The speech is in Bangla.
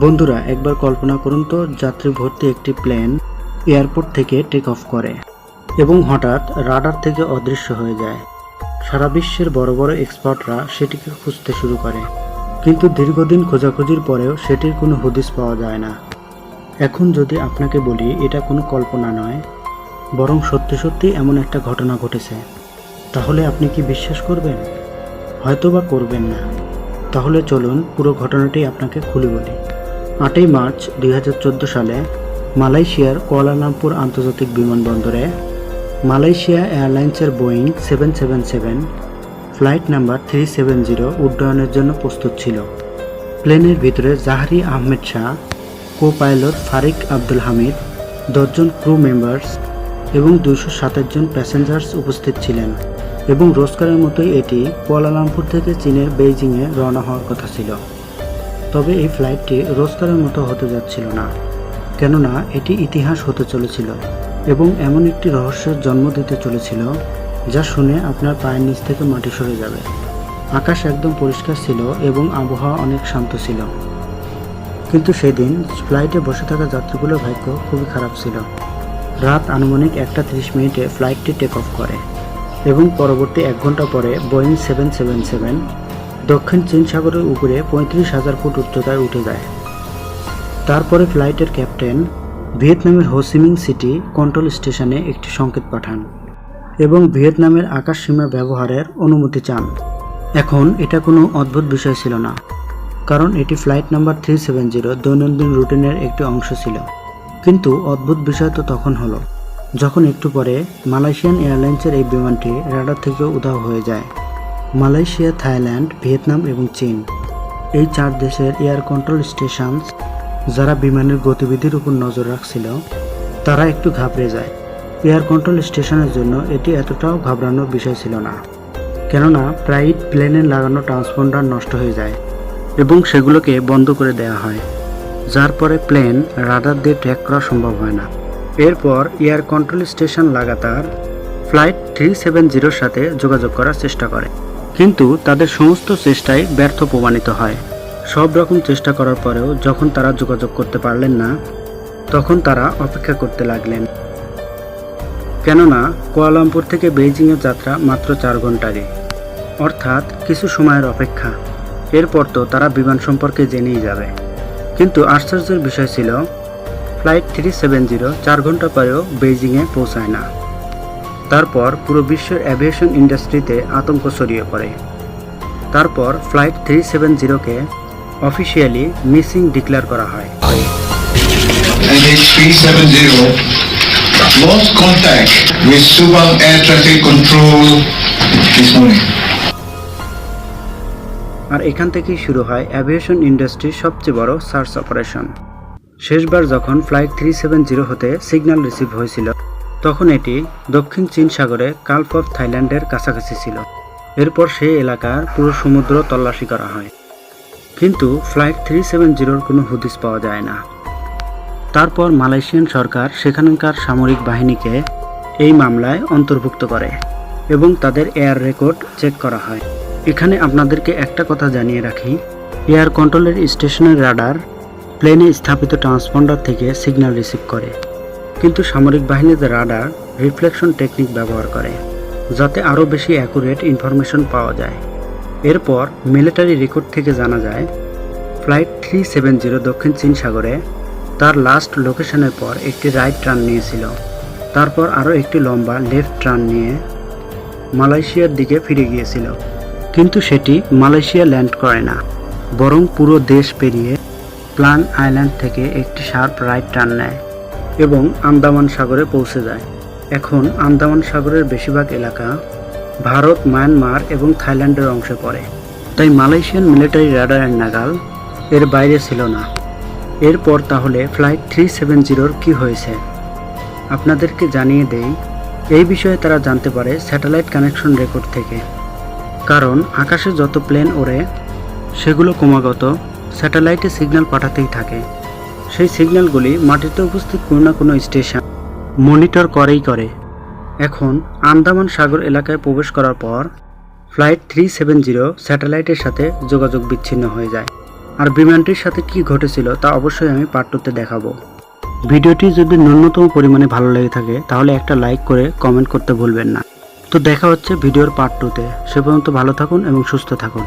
বন্ধুরা, একবার কল্পনা করুন তো, যাত্রী ভর্তি একটি প্লেন এয়ারপোর্ট থেকে টেক অফ করে এবং হঠাৎ রাডার থেকে অদৃশ্য হয়ে যায়। সারা বিশ্বের বড় বড় এক্সপার্টরা সেটিকে খুঁজতে শুরু করে। কিন্তু দীর্ঘদিন খোঁজাখুঁজির পরেও সেটির কোনো হদিস পাওয়া যায় না। এখন যদি আপনাকে বলি, এটা কোনো কল্পনা নয়, বরং সত্যি সত্যি এমন একটা ঘটনা ঘটেছে। তাহলে আপনি কি বিশ্বাস করবেন? হয়তো বা করবেন না। তাহলে চলুন পুরো ঘটনাটি আপনাকে খুলে বলি। আটই মার্চ দুই হাজার চোদ্দ সালে মালয়েশিয়ার কুয়ালালামপুর আন্তর্জাতিক বিমানবন্দরে মালয়েশিয়া এয়ারলাইন্সের Boeing seven seven seven flight number three seven zero উড্ডয়নের জন্য প্রস্তুত ছিল। প্লেনের ভিতরে Zaharie Ahmad Shah co pilot Fariq Abdul Hamid, দশজন ক্রু মেম্বার্স এবং দুশো সাতাশ জন প্যাসেঞ্জার্স উপস্থিত ছিলেন এবং রোজকারের মতোই এটি কুয়ালালামপুর থেকে চীনের বেইজিংয়ে রওনা হওয়ার কথা ছিল। তবে এই ফ্লাইটটি রোজকারের মতো হতে যাচ্ছিল না, কেননা এটি ইতিহাস হতে চলেছিল এবং এমন একটি রহস্যের জন্ম দিতে চলেছিল যা শুনে আপনার পায়ের নিচ থেকে মাটি সরে যাবে। আকাশ একদম পরিষ্কার ছিল এবং আবহাওয়া অনেক শান্ত ছিল। কিন্তু সেদিন ফ্লাইটে বসে থাকা যাত্রীগুলোর ভাগ্য খুবই খারাপ ছিল। রাত আনুমানিক একটা তিরিশ মিনিটে ফ্লাইটটি টেক অফ করে এবং পরবর্তী এক ঘণ্টা পরে বোয়িং সেভেন সেভেন সেভেন দক্ষিণ চীন সাগরের উপরে পঁয়ত্রিশ হাজার ফুট উচ্চতায় উঠে যায়। তারপরে ফ্লাইটের ক্যাপ্টেন ভিয়েতনামের হোসিমিং সিটি কন্ট্রোল স্টেশনে একটি সংকেত পাঠান এবং ভিয়েতনামের আকাশ সীমা ব্যবহারের অনুমতি চান। এখন এটা কোনো অদ্ভুত বিষয় ছিল না, কারণ এটি flight number three seven zero দৈনন্দিন রুটিনের একটি অংশ ছিল। কিন্তু অদ্ভুত বিষয় তো তখন হলো, যখন একটু পরে মালয়েশিয়ান এয়ারলাইন্সের এই বিমানটি রাডার থেকে উধাও হয়ে যায়। মালয়েশিয়া, থাইল্যান্ড, ভিয়েতনাম এবং চীন। এই চার দেশের এয়ার কন্ট্রোল স্টেশন যারা বিমানের গতিবিধির উপর নজর রাখছিল, তারা একটু ঘাবড়ে যায়। এয়ার কন্ট্রোল স্টেশনের জন্য এটি এতটাও ঘাবড়ানোর বিষয় ছিল না, কেননা প্রায় প্লেনে লাগানো ট্রান্সপন্ডার নষ্ট হয়ে যায় এবং সেগুলোকে বন্ধ করে দেওয়া হয়, যার পরে প্লেন রাডার দিয়ে ট্র্যাক করা সম্ভব হয় না। এরপর এয়ার কন্ট্রোল স্টেশন লাগাতার ফ্লাইট থ্রি সেভেন জিরোর সাথে যোগাযোগ করার চেষ্টা করে। কিন্তু তাদের সমস্ত চেষ্টাই ব্যর্থ প্রমাণিত হয়। সব রকম চেষ্টা করার পরেও যখন তারা যোগাযোগ করতে পারলেন না, তখন তারা অপেক্ষা করতে লাগলেন। কেননা, কুয়ালালামপুর থেকে বেইজিংয়ের যাত্রা মাত্র চার ঘন্টারই অর্থাৎ কিছু সময়ের অপেক্ষা। এরপর তো তারা বিমান সম্পর্কে জেনেই যাবে। কিন্তু আশ্চর্যের বিষয় ছিল, ফ্লাইট থ্রি সেভেন জিরো চার ঘণ্টা পরেও বেইজিংয়ে পৌঁছায় না। তারপর পুরো বিশ্বের অ্যাভিয়েশন ইন্ডাস্ট্রিতে আতঙ্ক ছড়িয়ে পড়ে। তারপর ফ্লাইট থ্রি সেভেন জিরোকে অফিসিয়ালি মিসিং ডিক্লেয়ার করা হয়। Lost contact with Subang Air Traffic Control this morning. আর এখান থেকেই শুরু হয় অ্যাভিয়েশন ইন্ডাস্ট্রির সবচেয়ে বড় সার্চ অপারেশন শেষবার যখন ফ্লাইট থ্রি সেভেন জিরো হতে সিগন্যাল রিসিভ হয়েছিল তখন এটি দক্ষিণ চীন সাগরে কাল্প অফ থাইল্যান্ডের কাছাকাছি ছিল। এরপর সেই এলাকার পুরো সমুদ্র তল্লাশি করা হয়। কিন্তু ফ্লাইট থ্রি সেভেন জিরোর কোনো হুদিস পাওয়া যায় না। তারপর মালয়েশিয়ান সরকার সেখানকার সামরিক বাহিনীকে এই মামলায় অন্তর্ভুক্ত করে এবং তাদের এয়ার রেকর্ড চেক করা হয়। এখানে আপনাদেরকে একটা কথা জানিয়ে রাখি। এয়ার কন্ট্রোলের স্টেশনের রাডার প্লেনে স্থাপিত ট্রান্সপন্ডার থেকে সিগন্যাল রিসিভ করে। কিন্তু সামরিক বাহিনীর রাডার, রিফ্লেকশন টেকনিক ব্যবহার করে, যাতে আরও বেশি অ্যাকুরেট ইনফরমেশন পাওয়া যায়। এরপর মিলিটারি রেকর্ড থেকে জানা যায়, ফ্লাইট থ্রি সেভেন জিরো দক্ষিণ চীন সাগরে তার লাস্ট লোকেশনের পর একটি রাইট টার্ন নিয়েছিল। তারপর আরও একটি লম্বা লেফট টার্ন নিয়ে মালয়েশিয়ার দিকে ফিরে গিয়েছিল। কিন্তু সেটি মালয়েশিয়া ল্যান্ড করে না, বরং পুরো দেশ পেরিয়ে প্লান আইল্যান্ড থেকে একটি শার্প রাইট টার্ন নেয়। এবং আন্দামান সাগরে পৌঁছে যায়। এখন আন্দামান সাগরের বেশিরভাগ এলাকা ভারত, মায়ানমার এবং থাইল্যান্ডের অংশে পড়ে। তাই মালয়েশিয়ান মিলিটারি রাডার অ্যান্ড নাগাল এর বাইরে ছিল না। এরপর তাহলে ফ্লাইট থ্রি সেভেন জিরোর কী হয়েছে? আপনাদেরকে জানিয়ে দেই, এই বিষয়ে তারা জানতে পারে স্যাটেলাইট কানেকশন রেকর্ড থেকে। কারণ আকাশে যত প্লেন ওড়ে, সেগুলো ক্রমাগত স্যাটেলাইটে সিগন্যাল পাঠাতেই থাকে। সেই সিগন্যালগুলি মাটিতে উপস্থিত কোনো না কোনো স্টেশন মনিটর করেই করে। এখন আন্দামান সাগর এলাকায় প্রবেশ করার পর ফ্লাইট থ্রি সেভেন জিরো স্যাটেলাইটের সাথে যোগাযোগ বিচ্ছিন্ন হয়ে যায়। আর বিমানটির সাথে কি ঘটেছিল তা অবশ্যই আমি পার্ট টুতে দেখাবো। ভিডিওটি যদি ন্যূনতম পরিমাণে ভালো লেগে থাকে, তাহলে একটা লাইক করে কমেন্ট করতে ভুলবেন না। তো দেখা হচ্ছে ভিডিওর পার্ট টুতে সে পর্যন্ত ভালো থাকুন এবং সুস্থ থাকুন।